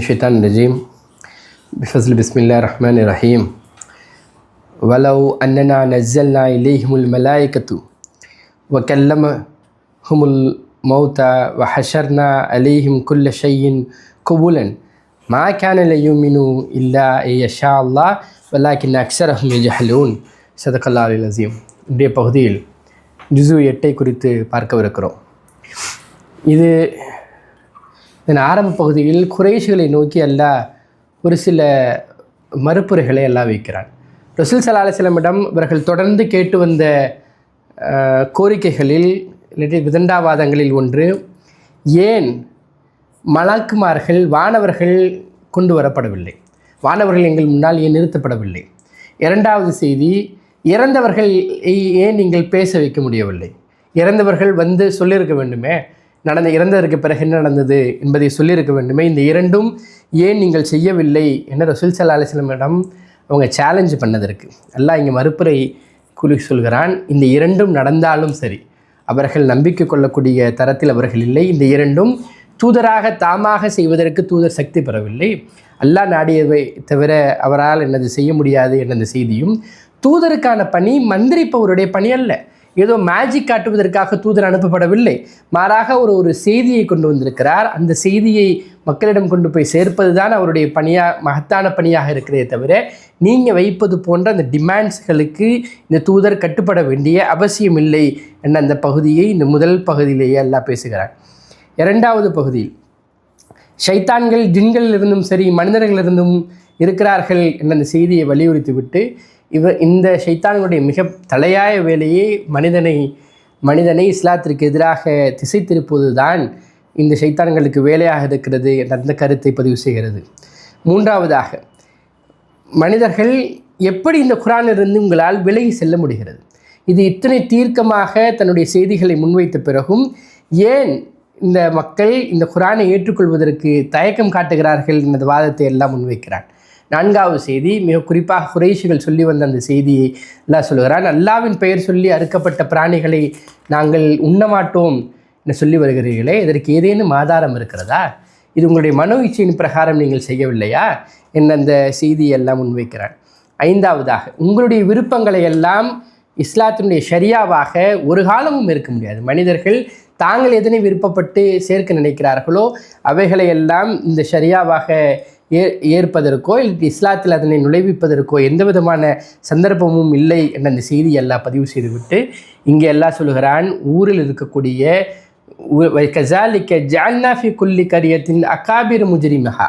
أعوذ بالله من الشيطان الرجيم بفضل بسم الله الرحمن الرحيم ولو أننا نزلنا إليهم الملائكة وكلمهم الموتى وحشرنا عليهم كل شيء قبولا ما كان ليؤمنوا إلا أن يشاء الله ولكن أكثرهم يجهلون صدق الله العظيم இன்றைய பகுதியில் ஜுசு எட்டை குறித்து பார்க்கவிருக்கிறோம் இது இதன் ஆரம்ப பகுதியில் குறைஷிகளை நோக்கி அல்லா ஒரு சில மறுப்புரைகளை எல்லாம் வைக்கிறான். ரசூல் சலா அலிஸ்லமிடம் இவர்கள் தொடர்ந்து கேட்டு வந்த கோரிக்கைகளில் இல்லாட்டி விதண்டாவாதங்களில் ஒன்று ஏன் மலாக்குமார்கள் வானவர்கள் கொண்டு வரப்படவில்லை? வானவர்கள் எங்கள் முன்னால் ஏன் நிறுத்தப்படவில்லை? இரண்டாவது செய்தி இறந்தவர்கள் ஏன் நீங்கள் பேச வைக்க முடியவில்லை? இறந்தவர்கள் வந்து சொல்லியிருக்க வேண்டுமே நடந்த இறந்ததற்கு பிறகு என்ன நடந்தது என்பதை சொல்லியிருக்க வேண்டுமே. இந்த இரண்டும் ஏன் நீங்கள் செய்யவில்லை என ரசூல் சல்லா அலிஸ்லமிடம் அவங்க சேலஞ்சு பண்ணதற்கு. அல்லாஹ் இங்கே மறுப்புரை குறி சொல்கிறான் இந்த இரண்டும் நடந்தாலும் சரி அவர்கள் நம்பிக்கை கொள்ளக்கூடிய தரத்தில் அவர்கள் இல்லை. இந்த இரண்டும் தூதராக தாமாக செய்வதற்கு தூதர் சக்தி பெறவில்லை. அல்லாஹ் நாடியவை தவிர அவரால் என்னது செய்ய முடியாது என்ற அந்த செய்தியும் தூதருக்கான பணி மந்திரிப்பவருடைய பணி அல்ல. ஏதோ மேஜிக் காட்டுவதற்காக தூதர் அனுப்பப்படவில்லை. மாறாக ஒரு ஒரு செய்தியை கொண்டு வந்திருக்கிறார். அந்த செய்தியை மக்களிடம் கொண்டு போய் சேர்ப்பது தான் அவருடைய பணியாக மகத்தான பணியாக இருக்கிறதே தவிர நீங்கள் வைப்பது போன்ற அந்த டிமாண்ட்ஸ்களுக்கு இந்த தூதர் கட்டுப்பட வேண்டிய அவசியம் இல்லை என்ற அந்த பகுதியை இந்த முதல் பகுதியிலேயே எல்லாம் பேசுகிறார். இரண்டாவது பகுதியில் ஷைத்தான்கள் ஜின்களிலிருந்தும் சரி மனிதர்களிலிருந்தும் இருக்கிறார்கள் என்ற அந்த செய்தியை வலியுறுத்தி விட்டு இவ இந்த ஷைத்தான்களுடைய மிக தலையாய வேலையே மனிதனை மனிதனை இஸ்லாத்திற்கு எதிராக திசை திருப்புவது தான் இந்த ஷைத்தான்களுக்கு வேலையாக இருக்கிறது என்ற அந்த கருத்தை பதிவு செய்கிறது. மூன்றாவதாக மனிதர்கள் எப்படி இந்த குரானிலிருந்து உங்களால் விலகி செல்ல முடிகிறது? இது இத்தனை தீர்க்கமாக தன்னுடைய செய்திகளை முன்வைத்த பிறகும் ஏன் இந்த மக்கள் இந்த குரானை ஏற்றுக்கொள்வதற்கு தயக்கம் காட்டுகிறார்கள் என்ற வாதத்தை எல்லாம் முன்வைக்கிறான்? நான்காவது செய்தி மிக குறிப்பாக குறைஷிகள் சொல்லி வந்த அந்த செய்தியை எல்லாம் சொல்லுகிறான். அல்லாவின் பெயர் சொல்லி அறுக்கப்பட்ட பிராணிகளை நாங்கள் உண்ணமாட்டோம் என்று சொல்லி வருகிறீர்களே இதற்கு ஏதேனும் ஆதாரம் இருக்கிறதா? இது உங்களுடைய மனோ இச்சையின் பிரகாரம் நீங்கள் செய்யவில்லையா? என் அந்த செய்தியெல்லாம் முன்வைக்கிறான். ஐந்தாவதாக உங்களுடைய விருப்பங்களை எல்லாம் இஸ்லாத்தினுடைய ஷரியாவாக ஒரு காலமும் இருக்க முடியாது. மனிதர்கள் தாங்கள் எதனை விருப்பப்பட்டு சேர்க்க நினைக்கிறார்களோ அவைகளை எல்லாம் இந்த ஷரியாவாக ஏ ஏற்பதற்கோ இல்லை இஸ்லாத்தில் அதனை நுழைவிப்பதற்கோ எந்த விதமான சந்தர்ப்பமும் இல்லை என்ற அந்த செய்தி எல்லாம் பதிவு செய்துவிட்டு இங்கே எல்லாம் சொல்லுகிறான் ஊரில் இருக்கக்கூடிய கசாலிக்க ஜான்னாஃபி குல்லி கரியத்தின் அகாபிர் முஜரிமஹா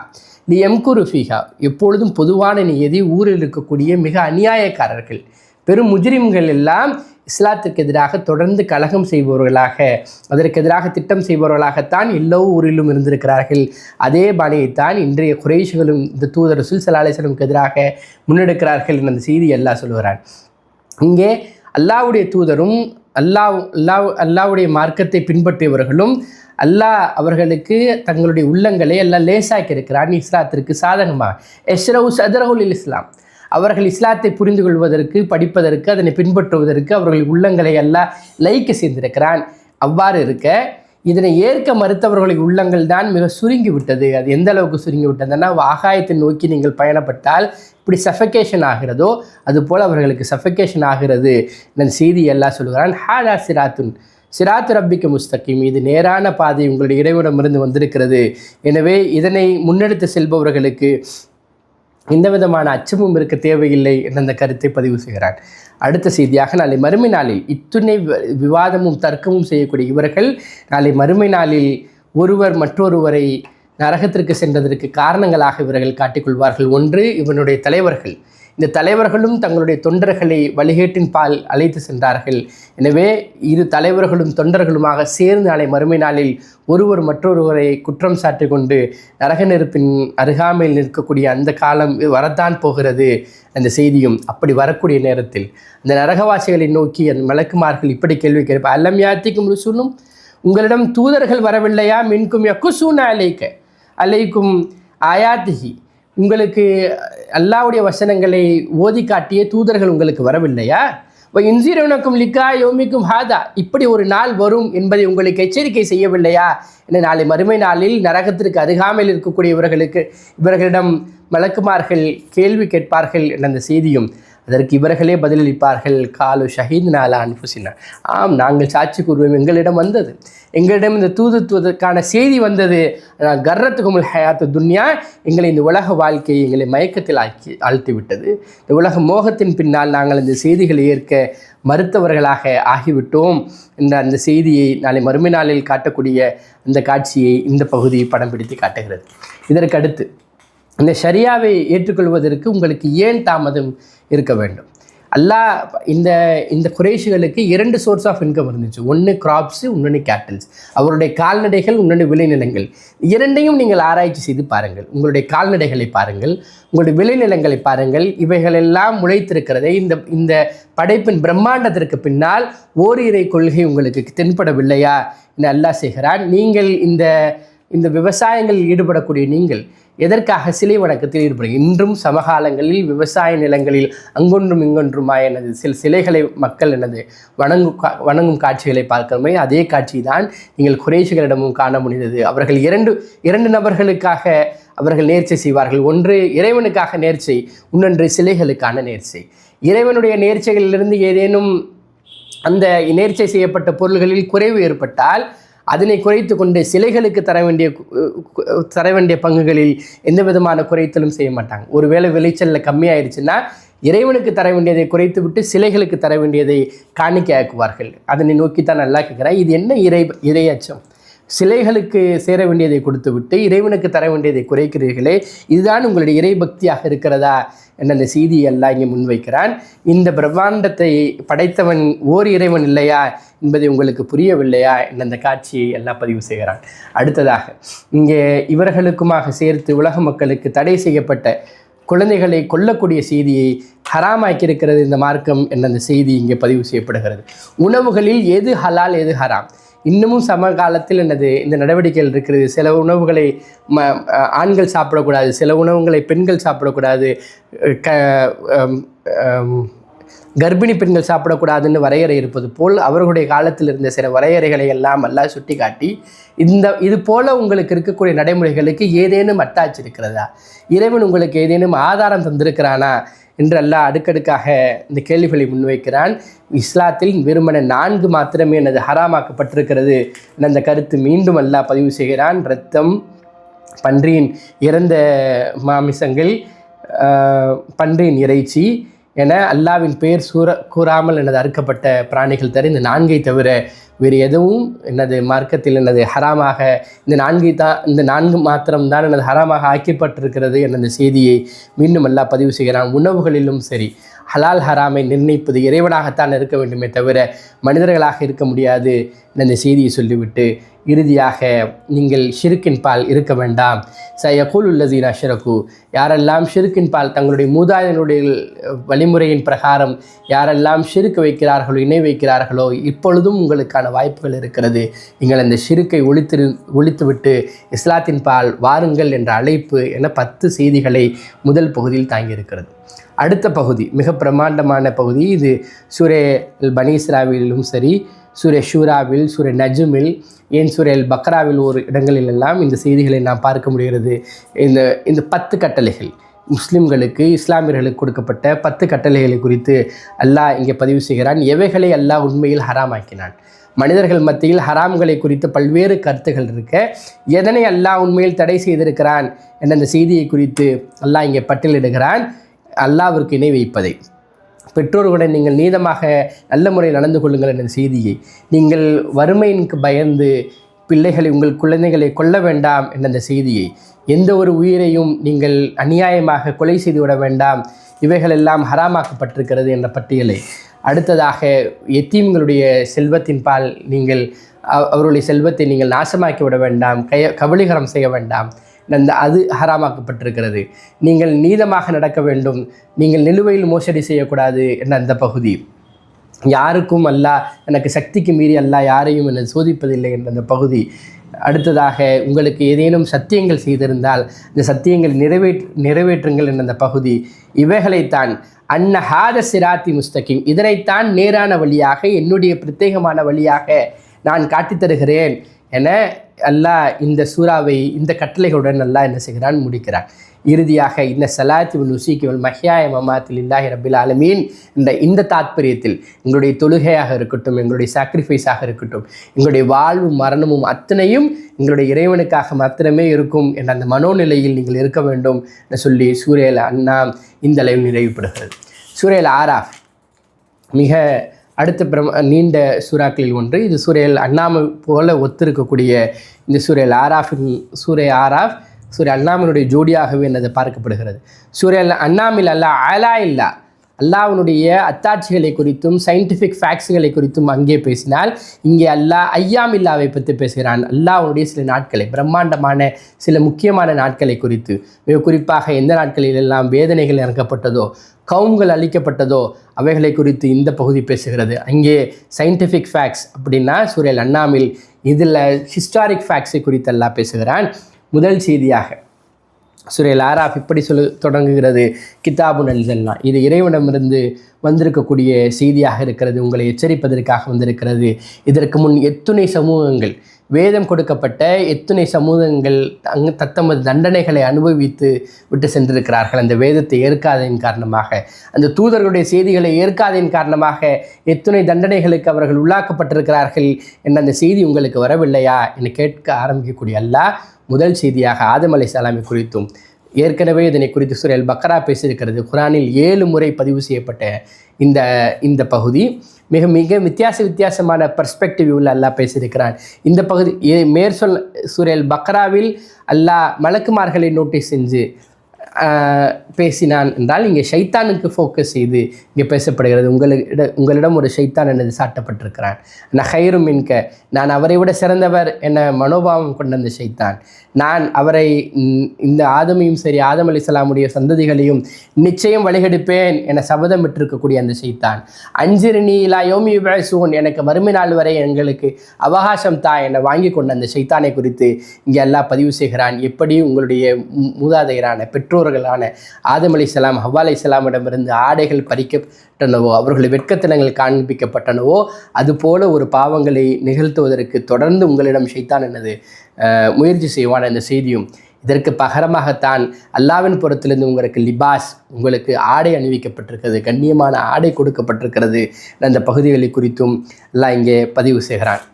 லி எம்குரு ஃபிஹா. எப்பொழுதும் பொதுவான நியதி ஊரில் இருக்கக்கூடிய மிக அநியாயக்காரர்கள். பெரும் முஜிரிம்கள் எல்லாம் இஸ்லாத்திற்கு எதிராக தொடர்ந்து கலகம் செய்பவர்களாக அதற்கு எதிராக திட்டம் செய்பவர்களாகத்தான் எல்லோ ஊரிலும் இருந்திருக்கிறார்கள். அதே பாணியைத்தான் இன்றைய குறைஷிகளும் இந்த தூதர் சுல்சலாலேசனுக்கு எதிராக முன்னெடுக்கிறார்கள் என்ற அந்த செய்தி எல்லாம் சொல்கிறான் இங்கே அல்லாவுடைய தூதரும் அல்லாஹ் அல்லாஹ் அல்லாவுடைய மார்க்கத்தை பின்பற்றியவர்களும் அல்லாஹ் அவர்களுக்கு தங்களுடைய உள்ளங்களை எல்லாம் லேசாக்கி இருக்கிறான் இஸ்லாத்திற்கு சாதகமாக. எஷ்ரவு சதரகுல் இஸ்லாம். அவர்கள் இஸ்லாத்தை புரிந்து கொள்வதற்கு படிப்பதற்கு அதனை பின்பற்றுவதற்கு அவர்கள் உள்ளங்களை எல்லாம் லைக்க செய்திருக்கிறான். அவ்வாறு இருக்க இதனை ஏற்க மறுத்தவர்களை உள்ளங்கள் தான் மிக சுருங்கி விட்டது. அது எந்த அளவுக்கு சுருங்கி விட்டதுன்னா ஆகாயத்தை நோக்கி நீங்கள் பயணப்பட்டால் இப்படி சஃபகேஷன் ஆகிறதோ அதுபோல் அவர்களுக்கு சஃபகேஷன் ஆகிறது. நான் செய்தி எல்லாம் சொல்கிறான் ஹாடா சிராத்துன் சிராத்து ரப்பிக்கு முஸ்தகிம். இது நேரான பாதை உங்களுடைய இறைவனமிருந்து வந்திருக்கிறது. எனவே இதனை முன்னெடுத்து செல்பவர்களுக்கு எந்த விதமான அச்சமும் இருக்க தேவையில்லை என்ற அந்த கருத்தை பதிவு செய்கிறார். அடுத்த செய்தியாக நாளை மறுமை நாளில் இத்துணை விவாதமும் தர்க்கமும் செய்யக்கூடிய இவர்கள் நாளை மறுமை நாளில் ஒருவர் மற்றொருவரை நரகத்திற்கு சென்றதற்கு காரணங்களாக இவர்கள் காட்டிக்கொள்வார்கள் ஒன்று இவனுடைய தலைவர்கள். இந்த தலைவர்களும் தங்களுடைய தொண்டர்களை வழிகேட்டின் பால் அழைத்து சென்றார்கள். எனவே இரு தலைவர்களும் தொண்டர்களுமாக சேர்ந்து நாளை மறுமை நாளில் ஒருவர் மற்றொருவரை குற்றம் சாட்டி கொண்டு நரக நெருப்பின் அருகாமையில் நிற்கக்கூடிய அந்த காலம் வரத்தான் போகிறது அந்த செய்தியும் அப்படி வரக்கூடிய நேரத்தில். அந்த நரகவாசிகளை நோக்கி அந்த மலக்குமார்கள் இப்படி கேள்வி கேட்பார் அல்லம் யாத்திக்கும் ருசுலும்? உங்களிடம் தூதர்கள் வரவில்லையா? மின்கும் யக்குசூன அலைக்க. அலைக்கும் ஆயாத்திகி உங்களுக்கு அல்லாவுடைய வசனங்களை ஓதி காட்டிய தூதர்கள் உங்களுக்கு வரவில்லையா? இன்சீரவனக்கும் லிக்கா யோமிக்கும் ஹாதா. இப்படி ஒரு நாள் வரும் என்பதை உங்களுக்கு எச்சரிக்கை செய்யவில்லையா? என நாளை மறுமை நாளில் நரகத்திற்கு அருகாமையில் இருக்கக்கூடியவர்களுக்கு இவர்களிடம் மலக்குமார்கள் கேள்வி கேட்பார்கள் என்ற அந்த செய்தியும் அதற்கு இவர்களே பதிலளிப்பார்கள். காலு ஷஹீத் நாலா அன்புசினா ஆம் நாங்கள் சாட்சி கூறுவோம். எங்களிடம் வந்தது. எங்களிடம் இந்த தூதுத்துவதற்கான செய்தி வந்தது. கர்ரத்துக்குமுல் ஹயாத்து துன்யா எங்களை இந்த உலக வாழ்க்கையை எங்களை மயக்கத்தில் ஆக்கி ஆழ்த்தி விட்டது இந்த உலக மோகத்தின் பின்னால் நாங்கள் இந்த செய்திகளை ஏற்க மறுத்தவர்களாக ஆகிவிட்டோம் என்ற அந்த செய்தியை நாளை மறுமை நாளில் காட்டக்கூடிய அந்த காட்சியை இந்த பகுதி படம் பிடித்து காட்டுகிறது. இதற்கடுத்து இந்த ஷரியாவை ஏற்றுக்கொள்வதற்கு உங்களுக்கு ஏன் தாமதம் இருக்க வேண்டும்? அல்லாஹ் இந்த இந்த குறைஷிகளுக்கு இரண்டு சோர்ஸ் ஆஃப் இன்கம் இருந்துச்சு. ஒன்று கிராப்ஸு இன்னொன்று கேட்டல்ஸ் அவருடைய கால்நடைகள் இன்னொன்று விளைநிலங்கள். இரண்டையும் நீங்கள் ஆராய்ச்சி செய்து பாருங்கள். உங்களுடைய கால்நடைகளை பாருங்கள். உங்களுடைய விளைநிலங்களை பாருங்கள். இவைகளெல்லாம் முளைத்திருக்கிறதை இந்த இந்த படைப்பின் பிரம்மாண்டத்திற்கு பின்னால் ஓரிரை கொள்கை உங்களுக்கு தென்படவில்லையா? என்று அல்லாஹ் செய்கிறான். நீங்கள் இந்த இந்த விவசாயங்களில் ஈடுபடக்கூடிய நீங்கள் எதற்காக சிலை வணக்கத்தில் ஈடுபடுங்க இன்றும் சமகாலங்களில் விவசாய நிலங்களில் அங்கொன்றும் இங்கொன்றுமா எனது சில சிலைகளை மக்கள் எனது வணங்கும் கா- வணங்கும் காட்சிகளை பார்க்கிறோமே அதே காட்சி தான் நீங்கள் குறைஷிகளிடமும் காண முடிந்தது. அவர்கள் இரண்டு இரண்டு நபர்களுக்காக அவர்கள் நேர்ச்சை செய்வார்கள். ஒன்று இறைவனுக்காக நேர்ச்சை இன்னொன்று சிலைகளுக்கான நேர்ச்சை. இறைவனுடைய நேர்ச்சைகளிலிருந்து ஏதேனும் அந்த நேர்ச்சை செய்யப்பட்ட பொருள்களில் குறைவு ஏற்பட்டால் அதனை குறைத்து கொண்டு சிலைகளுக்கு தர வேண்டிய தர வேண்டிய பங்குகளில் எந்த விதமான குறைத்தலும் செய்ய மாட்டாங்க. ஒருவேளை விளைச்சலில் கம்மியாயிருச்சுன்னா இறைவனுக்கு தர வேண்டியதை குறைத்து விட்டு சிலைகளுக்கு தர வேண்டியதை காணிக்கையாக்குவார்கள். அதனை நோக்கித்தான் நல்லா கேட்குறேன் இது என்ன இறை இறையச்சம்? சிலைகளுக்கு சேர வேண்டியதை கொடுத்து விட்டு இறைவனுக்கு தர வேண்டியதை குறைக்கிறீர்களே இதுதான் உங்களுடைய இறைபக்தியாக இருக்கிறதா என்ற அந்த செய்தியை எல்லாம் இங்கே முன்வைக்கிறான். இந்த பிரம்மாண்டத்தை படைத்தவன் ஓர் இறைவன் இல்லையா என்பதை உங்களுக்கு புரியவில்லையா என்ற அந்த காட்சியை எல்லாம் பதிவு செய்கிறான். அடுத்ததாக இங்கே இவர்களுக்குமாக சேர்த்து உலக மக்களுக்கு தடை செய்யப்பட்ட குழந்தைகளை கொல்லக்கூடிய செய்தியை ஹராமாக்கியிருக்கிறது இந்த மார்க்கம் என்ற அந்த செய்தி இங்கே பதிவு செய்யப்படுகிறது. உணவுகளில் எது ஹலால் எது ஹராம்? இன்னமும் சமகாலத்தில் என்னது இந்த நடவடிக்கைகள் இருக்கிறது. சில உணவுகளை ம ஆண்கள் சாப்பிடக்கூடாது சில உணவுகளை பெண்கள் சாப்பிடக்கூடாது. க கர்ப்பிணி பெண்கள் சாப்பிடக்கூடாதுன்னு வரையறை இருப்பது போல் அவர்களுடைய காலத்தில் இருந்த சில வரையறைகளை எல்லாம் எல்லாம் சுட்டி காட்டி இந்த இது போல உங்களுக்கு இருக்கக்கூடிய நடைமுறைகளுக்கு ஏதேனும் அட்டாச் இருக்கிறதா? இறைவன் உங்களுக்கு ஏதேனும் ஆதாரம் தந்திருக்கிறானா? என்று அல்லாஹ் அடுக்கடுக்காக இந்த கேள்விகளை முன்வைக்கிறான். இஸ்லாத்தில் வெறுமனை நான்கு மாத்திரமே எனது ஹராமாக்கப்பட்டிருக்கிறது என்ற அந்த கருத்து மீண்டும் அல்லாஹ் பதிவு செய்கிறான். இரத்தம் பன்றியின் இறந்த மாமிசங்கள் பன்றியின் இறைச்சி என அல்லாவின் பெயர் சூற கூறாமல் எனது அறுக்கப்பட்ட பிராணிகள் தவிர இந்த நான்கை தவிர வேறு எதுவும் எனது மார்க்கத்தில் எனது ஹராமாக இந்த நான்கை தான் இந்த நான்கு மாத்திரம்தான் எனது ஹராமாக ஆக்கப்பட்டிருக்கிறது என்ற அந்த செய்தியை மீண்டும் அல்லா பதிவு செய்கிறான். உணவுகளிலும் சரி. ஹலால் ஹராமை நிர்ணயிப்பது இறைவனாகத்தான் இருக்க வேண்டுமே தவிர மனிதர்களாக இருக்க முடியாது என்ற அந்த செய்தியை சொல்லிவிட்டு இறுதியாக நீங்கள் ஷிருக்கின் பால் இருக்க வேண்டாம். சயகுல் உள்ளதீன் ஷிரகு யாரெல்லாம் ஷிருக்கின் பால் தங்களுடைய மூதாதையனுடைய வழிமுறையின் பிரகாரம் யாரெல்லாம் ஷிருக்கு வைக்கிறார்களோ இணை வைக்கிறார்களோ இப்பொழுதும் உங்களுக்கான வாய்ப்புகள் இருக்கிறது. நீங்கள் அந்த ஷிருக்கை ஒழித்திரு ஒழித்துவிட்டு இஸ்லாத்தின் பால் வாருங்கள் என்ற அழைப்பு என பத்து செய்திகளை முதல் பகுதியில் தாங்கியிருக்கிறது. அடுத்த பகுதி மிக பிரமாண்டமான பகுதி. இது சூரே அல் பனீஸ்ராவிலும் சரி சூரே ஷூராவில் சூரே நஜுமில் ஏன் சூரே அல் பக்ராவில் ஒரு இடங்களிலெல்லாம் இந்த செய்திகளை நாம் பார்க்க முடிகிறது. இந்த இந்த பத்து கட்டளைகள் முஸ்லிம்களுக்கு இஸ்லாமியர்களுக்கு கொடுக்கப்பட்ட பத்து கட்டளைகளை குறித்து அல்லாஹ் இங்கே பதிவு செய்கிறான். எவைகளை அல்லாஹ் உண்மையில் ஹராமாக்கினான்? மனிதர்கள் மத்தியில் ஹராம்களை குறித்து பல்வேறு கருத்துகள் இருக்க எதனை அல்லாஹ் உண்மையில் தடை செய்திருக்கிறான்? என்ற அந்த செய்தியை குறித்து அல்லாஹ் இங்கே பட்டியலிடுகிறான். அல்லாவிற்கு இணை வைப்பதை. பெற்றோர்களுடன் நீங்கள் நீதமாக நல்ல முறையில் நடந்து கொள்ளுங்கள் என்ற செய்தியை. நீங்கள் வறுமையினுக்கு பயந்து பிள்ளைகளை உங்கள் குழந்தைகளை கொல்ல வேண்டாம் என்ற அந்த செய்தியை. எந்த ஒரு உயிரையும் நீங்கள் அநியாயமாக கொலை செய்துவிட வேண்டாம். இவைகளெல்லாம் ஹராமாக்கப்பட்டிருக்கிறது என்ற பட்டியலை. அடுத்ததாக எத்தீம்களுடைய செல்வத்தின் பால் நீங்கள் அவருடைய செல்வத்தை நீங்கள் நாசமாக்கி விட வேண்டாம். கய கபலீகரம் செய்ய வேண்டாம். நந்த அது ஹராமாக்கப்பட்டிருக்கிறது. நீங்கள் நீதமாக நடக்க வேண்டும். நீங்கள் நிலுவையில் மோசடி செய்யக்கூடாது என்ற அந்த பகுதி. யாருக்கும் அல்ல எனக்கு சக்திக்கு மீறி அல்ல யாரையும் என்னை சோதிப்பதில்லை என்ற அந்த பகுதி. அடுத்ததாக உங்களுக்கு ஏதேனும் சத்தியங்கள் செய்திருந்தால் இந்த சத்தியங்கள் நிறைவேற்று நிறைவேற்றுங்கள் என்ற அந்த பகுதி. இவைகளைத்தான் அன்ன ஹாத சிராத்தி முஸ்தகிம். இதனைத்தான் நேரான வழியாக என்னுடைய பிரத்யேகமான வழியாக நான் காட்டித் தருகிறேன் என அல்லாஹ் இந்த சூறாவை இந்த கட்டளைகளுடன் அல்லாஹ் என்ன செய்கிறான்? முடிக்கிறான். இறுதியாக இந்த சலாத்தி நுசிக்கு மஹியாய மமாத்தில் இல்லாஹி ரபில் ஆலமீன். இந்த இந்த தாத்பரியத்தில் எங்களுடைய தொழுகையாக இருக்கட்டும் எங்களுடைய சாக்ரிஃபைஸாக இருக்கட்டும் எங்களுடைய வாழ்வும் மரணமும் அத்தனையும் எங்களுடைய இறைவனுக்காக மாத்திரமே இருக்கும் என்ற அந்த மனோநிலையில் நீங்கள் இருக்க வேண்டும் என்று சொல்லி சூரியல் அண்ணா இந்த அளவில் நிறைவுபடுகிறது. சூரியல் ஆராஃப் மிக அடுத்த பிரம நீண்ட சூறாக்களில் ஒன்று. இது சூரியல் அண்ணாமல் போல ஒத்திருக்கக்கூடிய இந்த சூரியல் ஆராஃபின் சூரிய ஆராஃப் சூரிய அண்ணாமினுடைய ஜோடியாகவே என்னது பார்க்கப்படுகிறது. சூரியல் அண்ணாமில் அல்ல ஆலா இல்லா. அல்லாஹ்வுடைய அத்தாட்சிகளை குறித்தும் சயின்டிஃபிக் ஃபேக்ட்ஸுகளை குறித்தும் அங்கே பேசினால் இங்கே அல்லாஹ் ஐயாமில்லாவை பற்றி பேசுகிறான். அல்லாஹ்வுடைய சில நாட்களை பிரம்மாண்டமான சில முக்கியமான நாட்களை குறித்து மிக குறிப்பாக எந்த நாட்களில் எல்லாம் வேதனைகள் இறக்கப்பட்டதோ கவும்கள் அளிக்கப்பட்டதோ அவைகளை குறித்து இந்த பகுதி பேசுகிறது. அங்கே சயின்டிஃபிக் ஃபேக்ட்ஸ் அப்படின்னா சூரியல் அண்ணாமில் இதில் ஹிஸ்டாரிக் ஃபேக்ட்ஸை குறித்து எல்லாம் பேசுகிறான். முதல் செய்தியாக சுரேல் ஆராஃப் இப்படி சொல்லு தொடங்குகிறது. கிதாபு நல்சல்லா இது இறைவனமிருந்து வந்திருக்கக்கூடிய செய்தியாக இருக்கிறது. உங்களை எச்சரிப்பதற்காக வந்திருக்கிறது. இதற்கு முன் எத்துணை சமூகங்கள் வேதம் கொடுக்கப்பட்ட எத்தனை சமூகங்கள் அங்கு தத்தமது தண்டனைகளை அனுபவித்து விட்டு சென்றிருக்கிறார்கள். அந்த வேதத்தை ஏற்காததின் காரணமாக அந்த தூதர்களுடைய செய்திகளை ஏற்காததின் காரணமாக எத்துணை தண்டனைகளுக்கு அவர்கள் உள்ளாக்கப்பட்டிருக்கிறார்கள் என்ற அந்த செய்தி உங்களுக்கு வரவில்லையா? என்று கேட்க ஆரம்பிக்கக்கூடிய அல்லாஹ் முதல் செய்தியாக ஆதம் அலை குறித்தும் ஏற்கனவே இதனை குறித்து சுரேல் பக்ரா பேசியிருக்கிறது. குரானில் ஏழு முறை பதிவு செய்யப்பட்ட இந்த இந்த பகுதி. மிக மிக வித்தியாச வித்தியாசமான பர்ஸ்பெக்டிவ் உள்ள அல்லாஹ் பேசியிருக்கிறான். இந்த பகுதி ஏ- மேற்சொல் சுரேல் பக்ராவில் அல்லாஹ் மலக்குமார்களை நோட்டீஸ் செஞ்சு பேசினான் என்றால் இங்கே ஷைத்தானுக்கு ஃபோக்கஸ் செய்து இங்கே பேசப்படுகிறது. உங்களிட உங்களிடம் ஒரு ஷைத்தான் எனது சாட்டப்பட்டிருக்கிறான். நகைரும் மின்க நான் அவரை விட சிறந்தவர் என மனோபாவம் கொண்ட அந்த ஷைத்தான். நான் அவரை இந்த ஆதமையும் சரி ஆதம் அலிசலாமுடைய சந்ததிகளையும் நிச்சயம் வழிகெடுப்பேன் என சபதமிட்டிருக்கக்கூடிய அந்த ஷைத்தான். அஞ்சிரணி இலா யோமி பேசுவோன் எனக்கு மறுமை நாள் வரை எங்களுக்கு அவகாசம் தா என வாங்கி கொண்ட அந்த ஷைத்தானை குறித்து இங்கே எல்லாம் பதிவு செய்கிறான். எப்படி உங்களுடைய மூதாதையரான மூதாதையரான பெற்றோர்களான ஆதம் அலி சலாம் ஹவ்வா அலி இஸ்லாமிடமிருந்து ஆடைகள் பறிக்கப்பட்டனவோ அவர்கள் வெட்கத்தனங்கள் காண்பிக்கப்பட்டனவோ அதுபோல ஒரு பாவங்களை நிகழ்த்துவதற்கு தொடர்ந்து உங்களிடம் ஷைத்தான் எனது முயற்சி செய்வான் இந்த செய்தியும் இதற்கு பகரமாகத்தான் அல்லாவின் புறத்திலிருந்து உங்களுக்கு லிபாஸ் உங்களுக்கு ஆடை அணிவிக்கப்பட்டிருக்கிறது கண்ணியமான ஆடை கொடுக்கப்பட்டிருக்கிறது அந்த பகுதிகளை குறித்தும் எல்லாம் இங்கே பதிவு செய்கிறான்.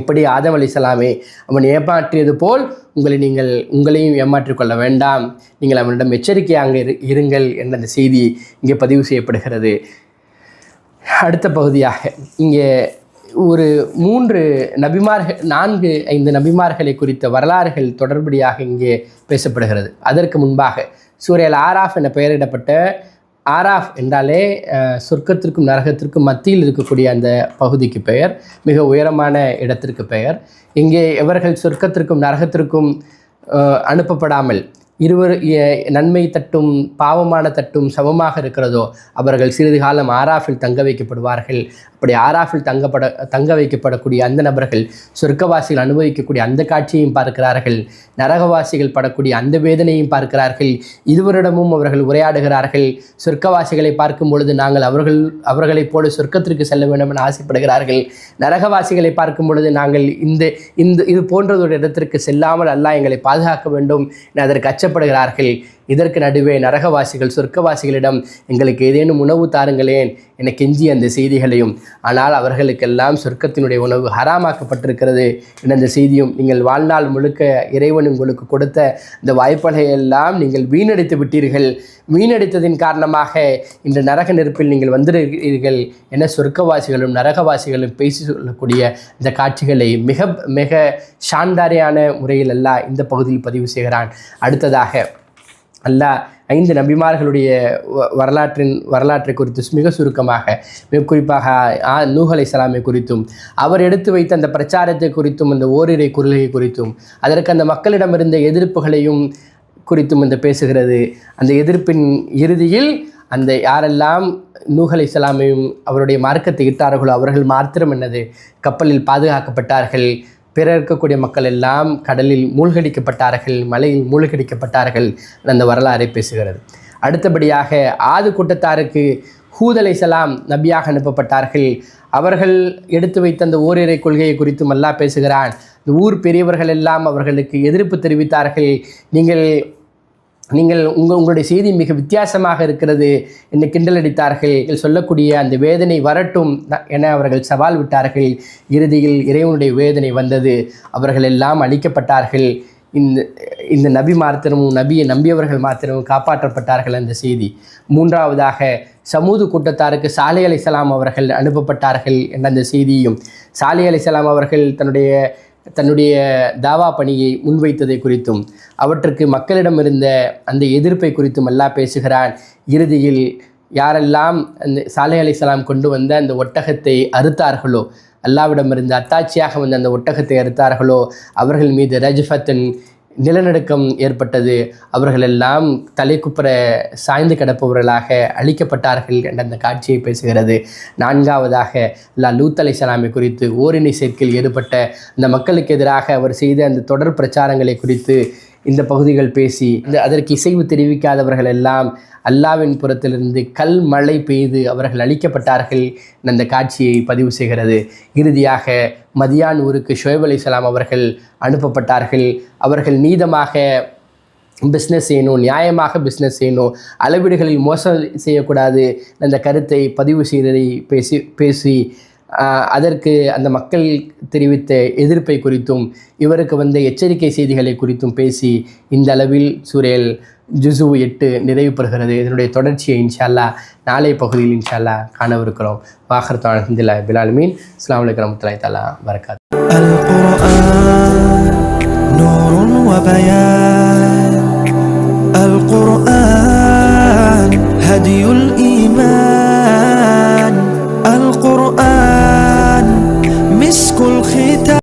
இப்படி ஆதம் அலிசலாமே அவன் ஏமாற்றியது போல் உங்களை நீங்கள் உங்களையும் ஏமாற்றிக்கொள்ள வேண்டாம். நீங்கள் அவனிடம் எச்சரிக்கையாக இரு இருங்கள் என்ற அந்த செய்தி இங்கே பதிவு செய்யப்படுகிறது. அடுத்த பகுதியாக இங்கே ஒரு மூன்று நபிமார்கள் நான்கு ஐந்து நபிமார்களை குறித்த வரலாறுகள் தொடர்படியாக இங்கே பேசப்படுகிறது. அதற்கு முன்பாக சூரியல் ஆராஃப் என பெயரிடப்பட்ட ஆராஃப் என்றாலே சொர்க்கத்திற்கும் நரகத்திற்கும் மத்தியில் இருக்கக்கூடிய அந்த பகுதிக்கு பெயர். மிக உயரமான இடத்திற்கு பெயர். இங்கே எவர்கள் சொர்க்கத்திற்கும் நரகத்திற்கும் அனுப்பப்படாமல் இருவர் நன்மை தட்டும் பாவமான தட்டும் சமமாக இருக்கிறதோ அவர்கள் சிறிது காலம் ஆராஃபில் தங்க வைக்கப்படுவார்கள். அப்படி ஆராஃபில் தங்கப்பட தங்க வைக்கப்படக்கூடிய அந்த நபர்கள் சொர்க்கவாசிகள் அனுபவிக்கக்கூடிய அந்த காட்சியையும் பார்க்கிறார்கள் நரகவாசிகள் படக்கூடிய அந்த வேதனையும் பார்க்கிறார்கள் இருவரிடமும் அவர்கள் உரையாடுகிறார்கள் சொர்க்கவாசிகளை பார்க்கும் பொழுது நாங்கள் அவர்கள் அவர்களைப் போல சொர்க்கத்திற்கு செல்ல வேண்டும் என ஆசைப்படுகிறார்கள் நரகவாசிகளை பார்க்கும் பொழுது நாங்கள் இந்த இந்த இது போன்றதொரு இடத்திற்கு செல்லாமல் அல்லா எங்களை பாதுகாக்க வேண்டும் என அதற்கு அச்சப்படுகிறார்கள் இதற்கு நடுவே நரகவாசிகள் சொர்க்கவாசிகளிடம் எங்களுக்கு ஏதேனும் உணவு தாருங்களேன் என கெஞ்சி அந்த செய்திகளையும். ஆனால் அவர்களுக்கெல்லாம் சொர்க்கத்தினுடைய உணவு ஹராமாக்கப்பட்டிருக்கிறது என அந்த செய்தியும் நீங்கள் வாழ்நாள் முழுக்க இறைவன் உங்களுக்கு கொடுத்த இந்த வாய்ப்புகளையெல்லாம் நீங்கள் வீணடித்து விட்டீர்கள். வீணடித்ததின் காரணமாக இந்த நரக நெருப்பில் நீங்கள் வந்திருக்கிறீர்கள் என சொர்க்கவாசிகளும் நரகவாசிகளும் பேசி சொல்லக்கூடிய இந்த காட்சிகளை மிக மிக ஷான்தாரியான முறையில் அல்லாஹ் இந்த பகுதியில் பதிவு செய்கிறான். அடுத்ததாக அல்லாஹ் ஐந்து நபிமார்களுடைய வ- வரலாற்றின் வரலாற்றை குறித்து மிக சுருக்கமாக குறிப்பாக ஆ நூஹலை அலைஹிஸ்ஸலாமை குறித்தும் அவர் எடுத்து வைத்த அந்த பிரச்சாரத்தை குறித்தும் அந்த ஓரிரை குரலை குறித்தும் அதற்கு அந்த மக்களிடமிருந்த எதிர்ப்புகளையும் குறித்தும் இந்த பேசுகிறது. அந்த எதிர்ப்பின் இறுதியில் அந்த யாரெல்லாம் நூகலை சலாமையும் அவருடைய மார்க்கத்தை இட்டார்களோ அவர்கள் மாத்திரம் என்னது? கப்பலில் பாதுகாக்கப்பட்டார்கள். பிற இருக்கக்கூடிய மக்கள் எல்லாம் கடலில் மூழ்கடிக்கப்பட்டார்கள் மலையில் மூழ்கடிக்கப்பட்டார்கள் அந்த வரலாறை பேசுகிறது. அடுத்தபடியாக ஆது கூட்டத்தாருக்கு ஹூதலை சலாம் நபியாக அனுப்பப்பட்டார்கள். அவர்கள் எடுத்து வைத்த அந்த ஓரிரை கொள்கையை குறித்தும் அல்லாஹ் பேசுகிறான். இந்த ஊர் பெரியவர்கள் எல்லாம் அவர்களுக்கு எதிர்ப்பு தெரிவித்தார்கள். நீங்கள் நீங்கள் உங்கள் உங்களுடைய செய்தி மிக வித்தியாசமாக இருக்கிறது என்னை கிண்டல் அடித்தார்கள் சொல்லக்கூடிய அந்த வேதனை வரட்டும் என அவர்கள் சவால் விட்டார்கள். இறுதியில் இறைவனுடைய வேதனை வந்தது. அவர்கள் எல்லாம் அழிக்கப்பட்டார்கள். இந்த இந்த நபி மாத்திரமும் நபியை நம்பியவர்கள் மாத்திரமும் காப்பாற்றப்பட்டார்கள் அந்த செய்தி. மூன்றாவதாக சமூது கூட்டத்தாருக்கு சாலை அலிசலாம் அவர்கள் அனுப்பப்பட்டார்கள் என்ற அந்த செய்தியும் சாலை அலிசலாம் அவர்கள் தன்னுடைய தன்னுடைய தாவா பணியை முன்வைத்ததை குறித்தும் அவற்றுக்கு மக்களிடம் இருந்த அந்த எதிர்ப்பை குறித்தும் அல்லாஹ் பேசுகிறான். இறுதியில் யாரெல்லாம் அந்த சாலை அலைசலாம் கொண்டு வந்த அந்த ஒட்டகத்தை அறுத்தார்களோ அல்லாவிடமிருந்து அத்தாட்சியாக வந்த அந்த ஒட்டகத்தை அறுத்தார்களோ அவர்கள் மீது ரஜ்ஃபத்தின் நிலநடுக்கம் ஏற்பட்டது. அவர்களெல்லாம் தலைக்குப்புற சாய்ந்து கிடப்பவர்களாக அழிக்கப்பட்டார்கள் என்ற அந்த காட்சியை பேசுகிறது. நான்காவதாக அல்லா லூத் அலை சலாமை குறித்து ஓரினை சேர்க்கையில் ஈடுபட்ட அந்த மக்களுக்கு எதிராக அவர் செய்த அந்த தொடர் பிரச்சாரங்களை குறித்து இந்த பகுதிகள் பேசி இந்த அதற்கு இசைவு தெரிவிக்காதவர்கள் எல்லாம் அல்லாவின் புறத்திலிருந்து கல் மழை பெய்து அவர்கள் அழிக்கப்பட்டார்கள் அந்த காட்சியை பதிவு செய்கிறது. இறுதியாக மதியான் ஊருக்கு ஷோயப் அலைஹிஸ்ஸலாம் அவர்கள் அனுப்பப்பட்டார்கள். அவர்கள் நீதமாக பிஸ்னஸ் செய்யணும் நியாயமாக பிஸ்னஸ் செய்யணும் அளவீடுகளில் மோசம் செய்யக்கூடாது அந்த கருத்தை பதிவு செய்ததை பேசி பேசி அதற்கு அந்த மக்கள் தெரிவித்த எதிர்ப்பை குறித்தும் இவருக்கு வந்த எச்சரிக்கை செய்திகளை குறித்தும் பேசி இந்த அளவில் சூரியல் ஜுசு எட்டு நிறைவு பெறுகிறது இதனுடைய தொடர்ச்சியை இன்ஷா அல்லாஹ் நாளை பகுதியில் இன்ஷா அல்லாஹ் காணவிருக்கிறோம் வாஹர்தான் அஹமதுல்லா பிலாலுமீன் அஸ்லாம் வலைக்கம் வரமத்துல்லாஹி தஆலா வரகாத் القرآن نور وبيان القرآن هدي الإيمان القرآن